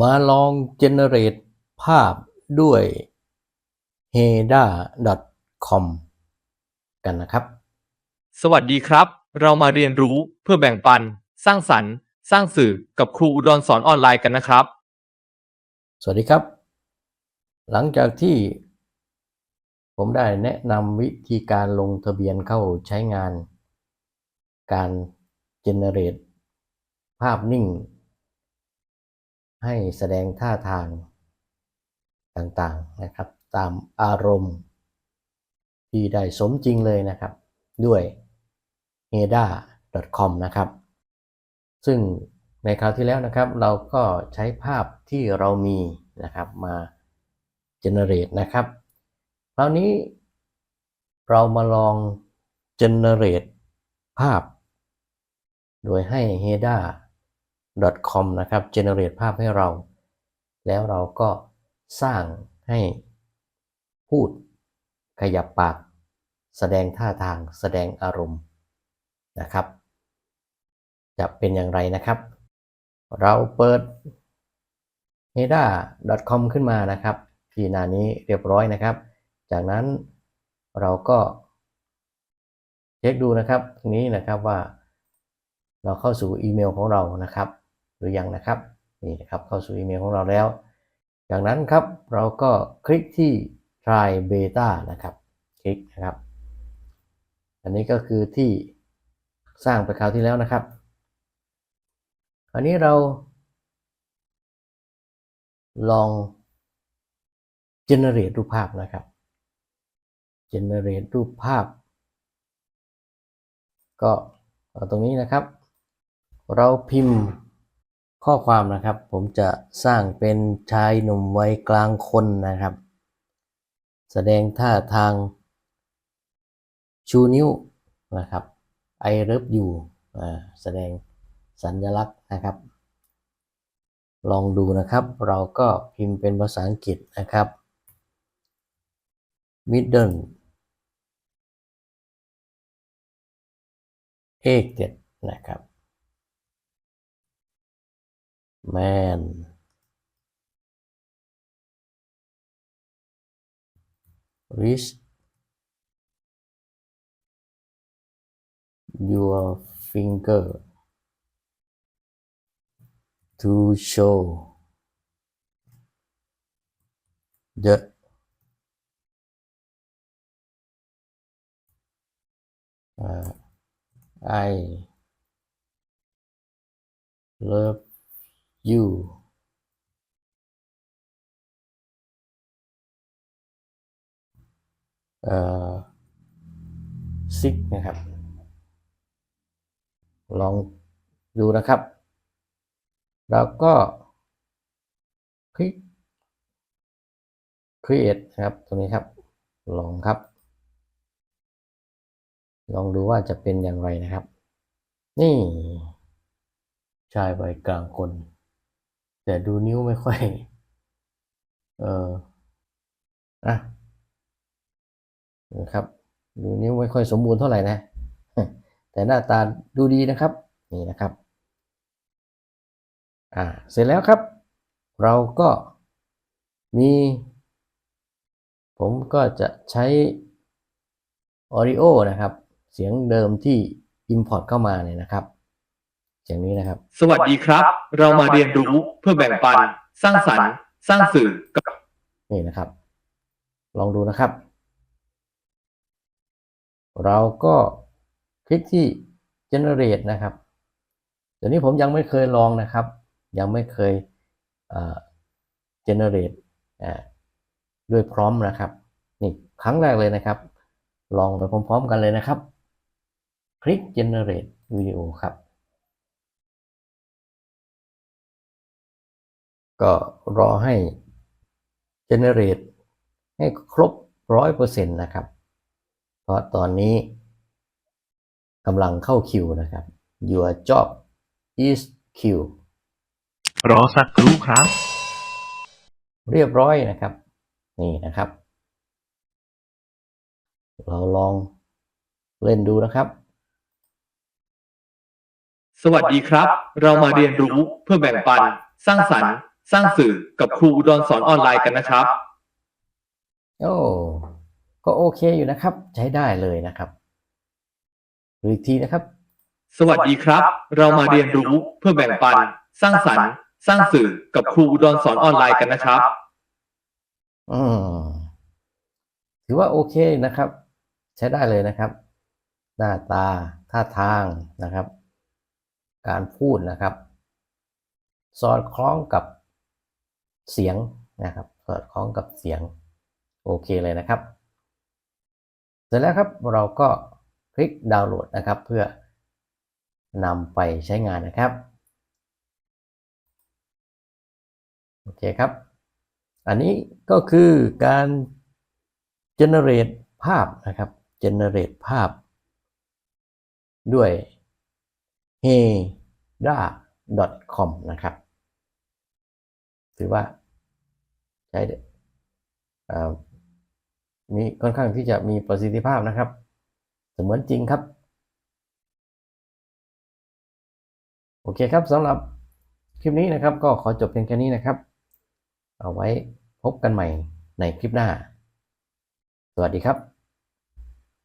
มาลองเจเนเรตภาพด้วย heda.com กันนะครับ สวัสดีครับ เรามาเรียนรู้เพื่อแบ่งปัน สร้างสรรค์ สร้างสื่อกับครูอุดรสอนออนไลน์กันนะครับ สวัสดีครับ หลังจากที่ผมได้แนะนำวิธีการลงทะเบียนเข้าใช้งาน การเจเนเรตภาพนิ่ง ให้แสดงท่าทางต่างๆนะครับ ตามอารมณ์ ที่ได้สมจริงเลยนะครับ ด้วย heda.com นะครับ ซึ่งในคราวที่แล้วนะครับ เราก็ใช้ภาพที่เรามีนะครับมา generate นะครับคราวนี้เรามาลอง generate ภาพ โดยให้ com นะครับ generate ภาพให้เรา แล้วเราก็สร้างให้พูดขยับปาก แสดงท่าทางแสดงอารมณ์นะครับ จะเป็นอย่างไรนะครับ เราเปิด heda.com ขึ้นมานะครับที่หน้านี้เรียบร้อยนะครับ จากนั้นเราก็เช็คดูนะครับตรงนี้นะครับว่าเราเข้าสู่อีเมลของเรานะครับ หรือยังนะครับนี่นะครับเข้าสู่อีเมลของเราแล้ว จากนั้นครับเราก็คลิกที่ try beta นะครับ คลิกนะครับ อันนี้ก็คือที่สร้างไปคราวที่แล้วนะครับคราวนี้เรา ลอง generate รูปภาพนะครับ generate รูปภาพ ก็ตรงนี้นะครับ เราพิมพ์ ข้อความนะครับ ผมจะสร้างเป็นชายหนุ่มวัยกลางคนนะครับ แสดงท่าทางชูนิ้วนะครับ I love you อ่าแสดงสัญลักษณ์นะครับ ลองดูนะครับ เราก็พิมพ์เป็นภาษาอังกฤษนะครับ middle เอกเจ็ดนะครับ man. Reach your finger. To show. The uh, I love you เอ่อซิกนะครับ ลองดูนะครับเราก็คลิก create นะครับ ตรงนี้ครับ ลองครับ ลองดูว่าจะเป็นอย่างไรนะครับ นี่ ชายวัยกลางคน แต่ดูนิ้วไม่ค่อย เอออะนะครับ ดูนิ้วไม่ค่อยสมบูรณ์เท่าไหร่นะ แต่หน้าตาดูดีนะครับ นี่นะครับ อ่า เสร็จแล้วครับ เราก็มี ผมก็จะใช้ Audio นะครับ เสียงเดิมที่ Import เข้ามาเนี่ยนะครับ เสียงนี้นะครับ สวัสดีครับ เรามาเรียนรู้เพื่อแบ่งปัน สร้างสรรค์ สร้างสื่อกับนี่นะครับ ลองดูนะครับ เราก็คลิกที่ generate นะครับเดี๋ยวนี้ผมยังไม่เคยลองนะครับ ยังไม่เคยเอ่อ generate อ่าด้วยพร้อมนะครับ นี่ครั้งแรกเลยนะครับ ลองไปพร้อมๆกันเลยนะครับ คลิก generate video ครับ ก็รอให้ generate ให้ครบร้อยเปอร์เซ็นต์นะครับ เพราะตอนนี้กำลังเข้าคิวนะครับ your job is queue รอสักครู่ครับ เรียบร้อยนะครับ นี่นะครับ เราลองเล่นดูนะครับ สวัสดีครับ เรามาเรียนรู้เพื่อแบ่งปัน สร้างสรรค์ สร้างสื่อกับครูอุดรสอนออนไลน์กันนะครับ โอ้ก็โอเคอยู่นะครับ ใช้ได้เลยนะครับดูอีกทีนะครับ สวัสดีครับ เรามาเรียนรู้เพื่อแบ่งปัน สร้างสรรค์ สร้างสื่อกับครูอุดรสอนออนไลน์กันนะครับ อืมถือว่าโอเคนะครับ ใช้ได้เลยนะครับ หน้าตาท่าทางนะครับ การพูดนะครับ สอดคล้องกับ เสียงนะครับสอดคล้องกับเสียงโอเคเลยนะครับ เสร็จแล้วครับเราก็คลิกดาวน์โหลดนะครับ เพื่อนำไปใช้งานนะครับโอเคครับ อันนี้ก็คือการ generate ภาพนะครับ generate ภาพ ด้วย heda.com นะครับ ถือว่าใช้ได้มีค่อนข้างที่จะมีประสิทธิภาพนะครับ เสมือนจริงครับ โอเคครับสำหรับคลิปนี้นะครับ ก็ขอจบเพียงแค่นี้นะครับ เอาไว้พบกันใหม่ในคลิปหน้า สวัสดีครับ